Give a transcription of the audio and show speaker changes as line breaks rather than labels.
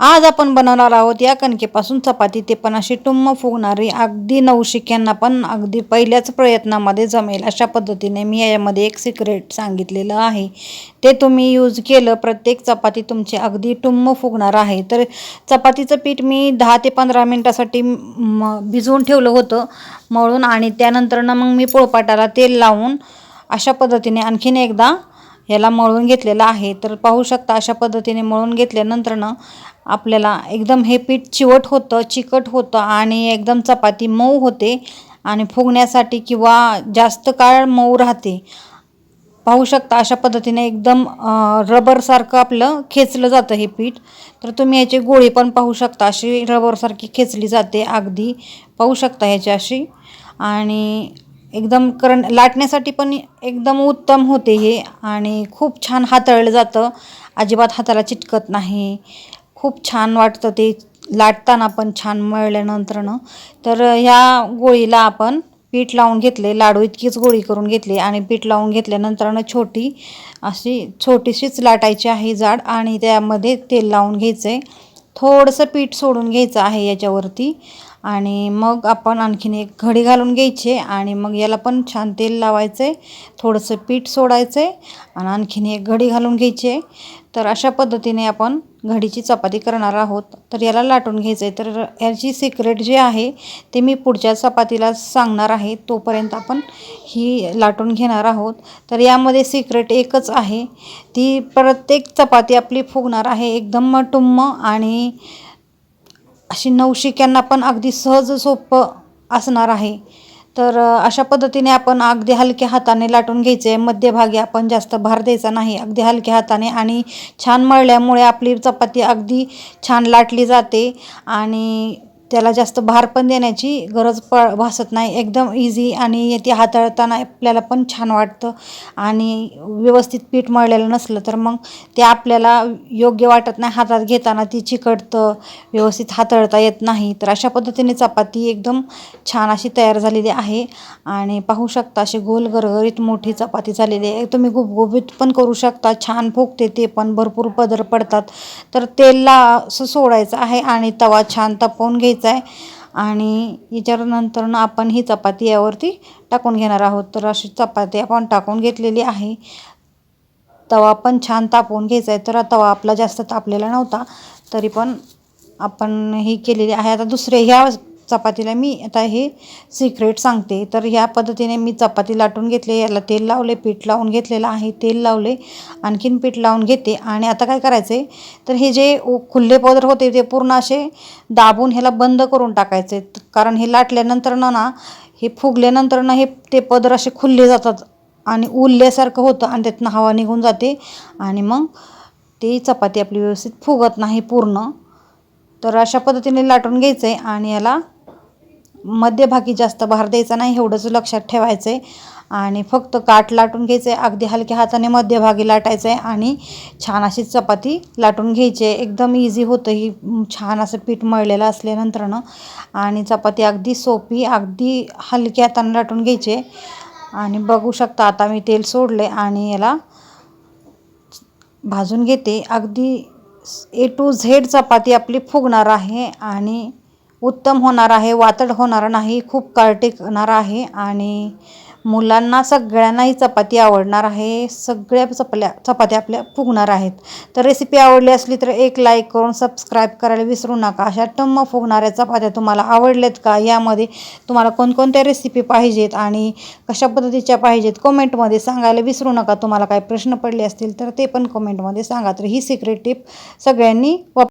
आज आपण बनवणार आहोत या कणकेपासून चपाती. ते पण अशी टुम्म फुगणारी अगदी नवशिक्यांना पण अगदी पहिल्याच प्रयत्नामध्ये जमेल अशा पद्धतीने मी यामध्ये एक सिक्रेट सांगितलेलं आहे. ते तुम्ही यूज केलं प्रत्येक चपाती तुमची अगदी टुम्म फुगणार आहे. तर चपातीचं पीठ मी दहा ते पंधरा मिनटासाठी म भिजवून ठेवलं होतं मळून आणि त्यानंतर ना मग मी पोळपाटाला तेल लावून अशा पद्धतीने आणखीन एकदा याला मळून घेतलेलं आहे. तर पाहू शकता अशा पद्धतीने मळून घेतल्यानंतरनं आपल्याला एकदम हे पीठ चिवट होतं चिकट होतं आणि एकदम चपाती मऊ होते आणि फुगण्यासाठी किंवा जास्त काळ मऊ राहते. पाहू शकता अशा पद्धतीने एकदम रबरसारखं आपलं खेचलं जातं हे पीठ. तर तुम्ही याची गोळी पण पाहू शकता अशी रबरसारखी खेचली जाते अगदी. पाहू शकता ह्याची अशी. आणि एकदम करण लाटण्यासाठी पण एकदम उत्तम होते हे आणि खूप छान हाताळलं जातं. अजिबात हाताला चिटकत नाही. खूप छान वाटतं ते लाटताना पण छान मळल्यानंतरनं. तर ह्या गोळीला आपण पीठ लावून घेतले लाडू इतकीच गोळी करून घेतली आणि पीठ लावून घेतल्यानंतरनं छोटी अशी छोटीशीच लाटायची आहे जाड आणि त्यामध्ये तेल लावून घ्यायचं आहे थोडंसं पीठ सोडून घ्यायचं आहे याच्यावरती. आणि मग आपण आणखीन एक घडी घालून घ्यायचे आणि मग याला पण छान तेल लावायचं आहे थोडंसं पीठ सोडायचं आहे आणि आणखीन एक घडी घालून घ्यायचे. तर अशा पद्धतीने आपण घडीची चपाती करणार आहोत. तर याला लाटून घ्यायचं आहे तर याची सिक्रेट जे आहे ते मी पुढच्या चपातीला सांगणार आहे. तोपर्यंत आपण ही लाटून घेणार आहोत. तर यामध्ये सिक्रेट एकच आहे. ती प्रत्येक चपाती आपली फुगणार आहे. एकदम टुम्म आणि अशी नवशिक्यांना पण अगदी सहज सोपं असणार आहे. तर अशा पद्धतीने आपण अगदी हलक्या हाताने लाटून घ्यायचे. मध्यभागी आपण जास्त भार द्यायचा नाही. अगदी हलक्या हाताने आणि छान मळल्यामुळे आपली चपाती अगदी छान लाटली जाते. आणि त्याला जास्त भार पण देण्याची गरज प भासत नाही. एकदम इझी आणि ते हाताळताना आपल्याला पण छान वाटतं. आणि व्यवस्थित पीठ मळलेलं नसलं तर मग ते आपल्याला योग्य वाटत नाही. हातात घेताना ती चिकटतं व्यवस्थित हाताळता येत नाही. तर अशा पद्धतीने चपाती एकदम छान अशी तयार झालेली आहे. आणि पाहू शकता अशी गोल गरगरीत मोठी चपाती झालेली आहे. तुम्ही गुबगुबीत पण करू शकता. छान फुगते ते पण. भरपूर पदर पडतात. तर तेलला असं सोडायचं आहे आणि तवा छान तपवून घ्यायचा घ्यायचा आहे आणि याच्यानंतर आपण ही चपाती यावरती टाकून घेणार आहोत. तर अशी चपाती आपण टाकून घेतलेली आहे. तवा पण छान तापवून घ्यायचा आहे तर तवा आपला जास्त तापलेला नव्हता. तरी पण आपण ही केलेली आहे. आता दुसरे ह्या चपातीला मी आता हे सिक्रेट सांगते. तर ह्या पद्धतीने मी चपाती लाटून घेतले याला तेल लावले पीठ लावून घेतलेलं आहे तेल लावले आणखीन पीठ लावून घेते. आणि आता काय करायचं आहे तर हे जे खुल्ले पदर होते ते पूर्ण असे दाबून ह्याला बंद करून टाकायचे. कारण हे लाटल्यानंतर ना हे फुगल्यानंतर ना हे ते पदर असे खुलले जातात आणि उरल्यासारखं होतं आणि त्यातनं हवा निघून जाते. आणि मग ती चपाती आपली व्यवस्थित फुगत नाही पूर्ण. तर अशा पद्धतीने लाटून घ्यायचं आहे आणि याला मध्यभागी जास्त भार द्यायचा नाही एवढंच लक्षात ठेवायचं आहे आणि फक्त काठ लाटून घ्यायचं आहे अगदी हलक्या हाताने मध्यभागी लाटायचं आहे आणि छान अशी चपाती लाटून घ्यायची आहे एकदम इझी होतं ही छान असं पीठ मळलेलं असल्यानंतरनं. आणि चपाती अगदी सोपी अगदी हलक्या हाताने लाटून घ्यायची आहे आणि बघू शकता आता मी तेल सोडले आणि याला भाजून घेते. अगदी ए टू झेड चपाती आपली फुगणार आहे आणि उत्तम होणार आहे वातड होणार नाही खूप काळ टिकणार आहे आणि मुलांना सगळ्यांनाही चपाती आवडणार आहे सगळ्या चपल्या चपात्या आपल्या फुगणार आहेत. तर रेसिपी आवडली असली तर एक लाईक करून सबस्क्राईब करायला विसरू नका. अशा टम्म फुगणाऱ्या चपात्या तुम्हाला आवडल्यात का? यामध्ये तुम्हाला कोणकोणत्या रेसिपी पाहिजेत आणि कशा पद्धतीच्या पाहिजेत? कमेंटमध्ये सांगायला विसरू नका. तुम्हाला काही प्रश्न पडले असतील तर ते पण कमेंटमध्ये सांगा. तर ही सिक्रेट टिप सगळ्यांनी वाप